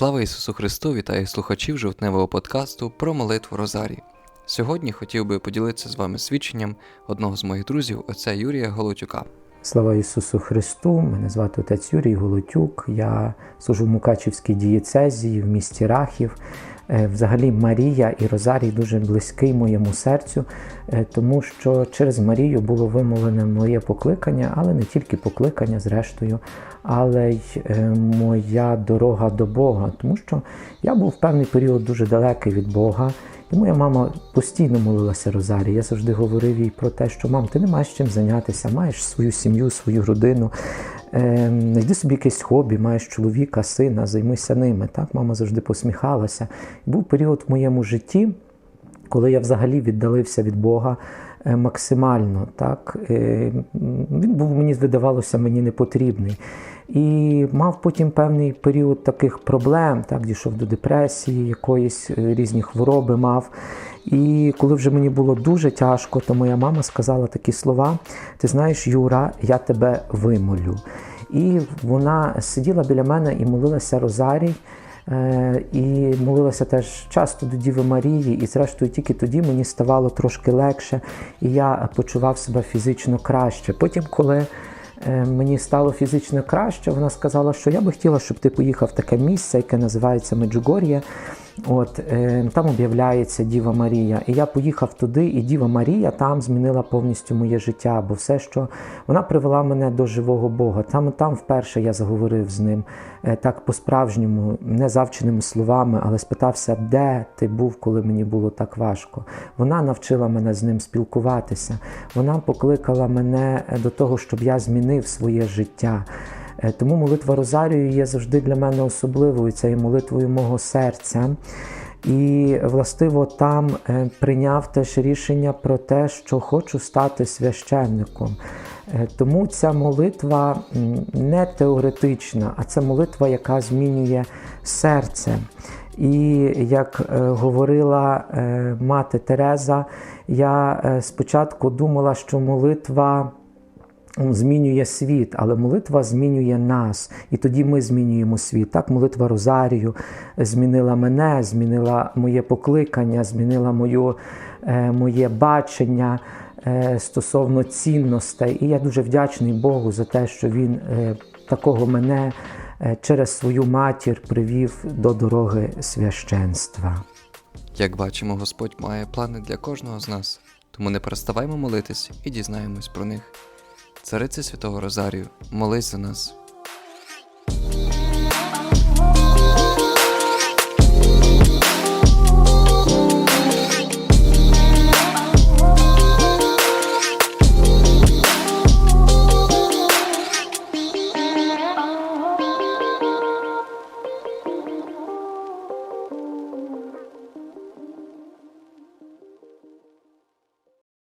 Слава Ісусу Христу! Вітаю слухачів жовтневого подкасту про молитву Розарії. Сьогодні хотів би поділитися з вами свідченням одного з моїх друзів, отця Юрія Голотюка. Слава Ісусу Христу! Мене звати отець Юрій Голотюк. Я служу в Мукачівській дієцезії в місті Рахів. Е, Взагалі Марія і Розарій дуже близький моєму серцю, е, тому що через Марію було вимовлене моє покликання, але не тільки покликання, зрештою, але й е, моя дорога до Бога. Тому що я був в певний період дуже далекий від Бога. І моя мама постійно молилася Розарі. Я завжди говорив їй про те, що мам, ти не маєш чим зайнятися, маєш свою сім'ю, свою родину. Знайди собі якесь хобі, маєш чоловіка, сина, займися ними. Так, мама завжди посміхалася. І був період в моєму житті, коли я взагалі віддалився від Бога максимально. Так? Е, Він був, мені видавалося, мені не потрібний. І мав потім певний період таких проблем, так, дійшов до депресії, якоїсь е, різні хвороби мав. І коли вже мені було дуже тяжко, то моя мама сказала такі слова: Ти знаєш, Юра, я тебе вимолю. І вона сиділа біля мене і молилася Розарій. Е, І молилася теж часто до Діви Марії, і зрештою тільки тоді мені ставало трошки легше, і я почував себе фізично краще. Потім, коли е, мені стало фізично краще, вона сказала, що я би хотіла, щоб ти поїхав в таке місце, яке називається Меджугор'я. От е, там об'являється Діва Марія. І я поїхав туди, і Діва Марія там змінила повністю моє життя, бо все, що вона привела мене до живого Бога. Там, там вперше я заговорив з ним е, так по-справжньому, не завченими словами, але спитався, де ти був, коли мені було так важко. Вона навчила мене з ним спілкуватися. Вона покликала мене до того, щоб я змінив своє життя. Е, Тому молитва Розарію є завжди для мене особливою, це є молитвою мого серця. І, властиво, там е, прийняв теж рішення про те, що хочу стати священником. Е, Тому ця молитва не теоретична, а це молитва, яка змінює серце. І як говорила мати Тереза, я спочатку думала, що молитва змінює світ, але молитва змінює нас, і тоді ми змінюємо світ. Так, молитва Розарію змінила мене, змінила моє покликання, змінила мою, е, моє бачення е, стосовно цінностей. І я дуже вдячний Богу за те, що Він е, такого мене через свою матір привів до дороги священства. Як бачимо, Господь має плани для кожного з нас, тому не переставаймо молитись і дізнаємось про них. Царице Святого Розарію, молись за нас.